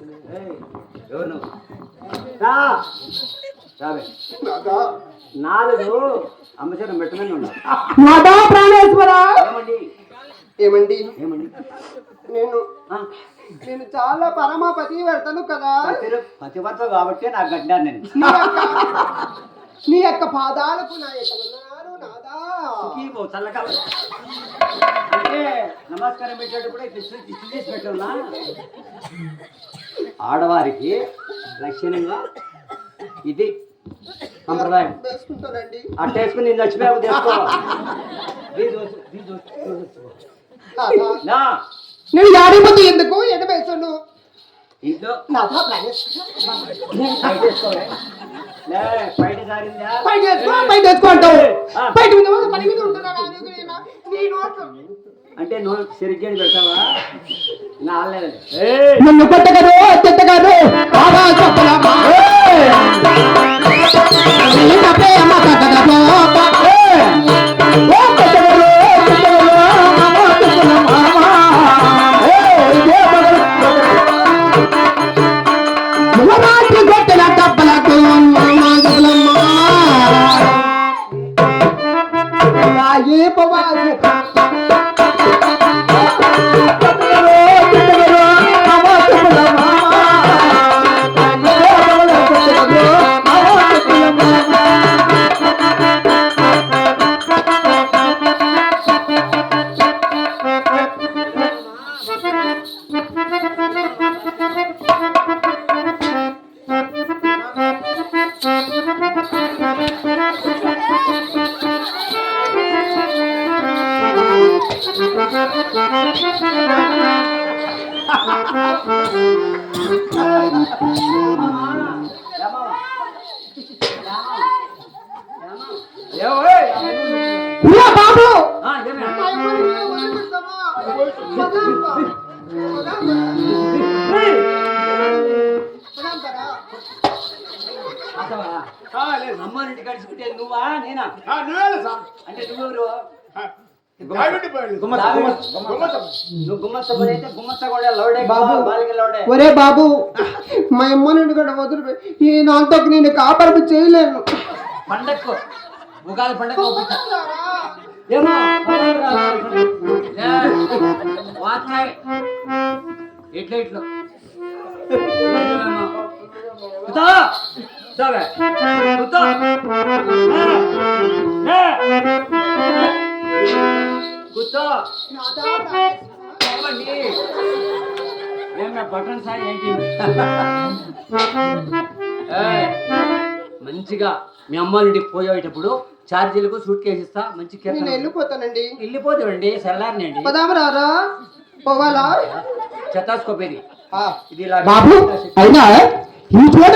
ఎవరు నువ్వు? నాలుగు అమ్మచరం పెట్టమని ప్రాణేశ్వర ఏమండి? ఏమండి? ఏమండి? నేను నేను చాలా పరమాపతి వెళ్తాను కదా. పతి- పతివ్రత కాబట్టి నాకు కట్టినాను నేను. నీ యొక్క నీ యొక్క పాదాలకు నా యొక్క వందనాలు నాదా. చల్లకాలం అంటే నమస్కారం పెట్టేటప్పుడు ఇట్లా చేసి పెట్టాలా? ఆడవారికి లక్షణంగా ఇది సంప్రదాయం. అట్ట వేసుకుని నేను నేను యాడిపోతే ఎందుకు? ఎడ వేసాను ఇంట్లో. బయట బయట సారిందా వేసుకో అంటావు. పని మీద నోట్లు అంటే నువ్వు సరిగ్గా పెడతావా? నన్ను కొట్టగదు తిట్టగదు బాగా చెప్పలమ్మా Ha ha ha ha! అమ్మారింటి కడుచుకుంటే నువ్వా నేనా? అంటే నువ్వెవరు? ఒరే బాబు మా అమ్మ నుండి కూడా వదిలి ఈ నాతో నేను కాపరపు చేయలేను. పండక్కు. ఉగాది పండగ ఏమో వాచాయ్ ఇట్లా ఇట్లా కూర్చో. కూర్చోవే. కూర్చో. బటన్ సాయి ఏంటి ఏయ్, మంచిగా మీ అమ్మ నుండి పోయేటప్పుడు ఛార్జీలకు సూట్ కేసు ఇస్తా మంచి నేను వెళ్ళిపోతానండి. వెళ్ళిపోతామండి సరళారినండి పదామరారా పోవాలా? చెత్తాస్కోప్ ఇది బాబు అయినా ఈ చోట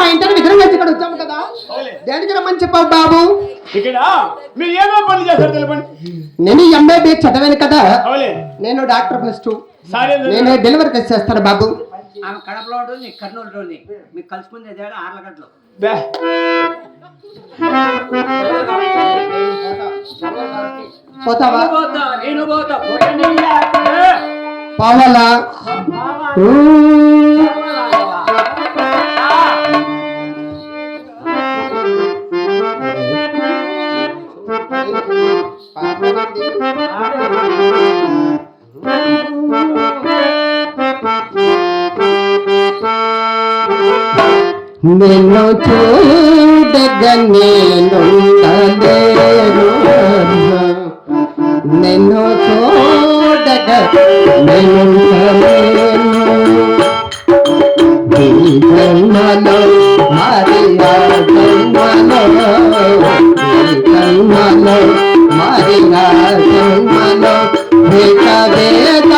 మా ఇంటర్ విగ్రహం వచ్చి ఇక్కడ వచ్చాము కదా. దేనికి రమ్మని చెప్పావు బాబు? ఇక్కడ మీరు ఏమో పనులు చేస్తారు తెలపండి? నేను ఎంబీబీ చదివాను కదా. అవలే. నేను డాక్టర్ ప్లస్ టూ సారీ నేను డెలివరీ చేస్తాను బాబు. ఆమె కడపలో ఉంటుంది కర్నూలులో ఉంది. మీకు కలుసుకుంది తేడా ఆర్లగడ్డలో. బే. పోతావా? నేను పోతా పోవాలా. నిన్ను చూడగ నేనుండలేను నిన్ను చూడగ నేనుండలేను ఈ జన్మలో మరి ఆ జన్మలో ఈ జన్మలో మరి ఆ జన్మలో వేద వేద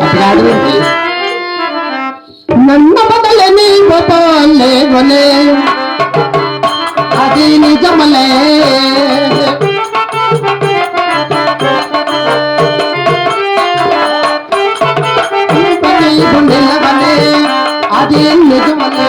అప్పుడు అడిగింది నన్ను బదలని పోలేవలే అది నిజమలే. అది నిజమలే.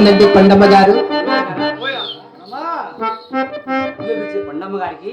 యాదవులండి కొండమ్మ గారు. పండమ్మ గారికి.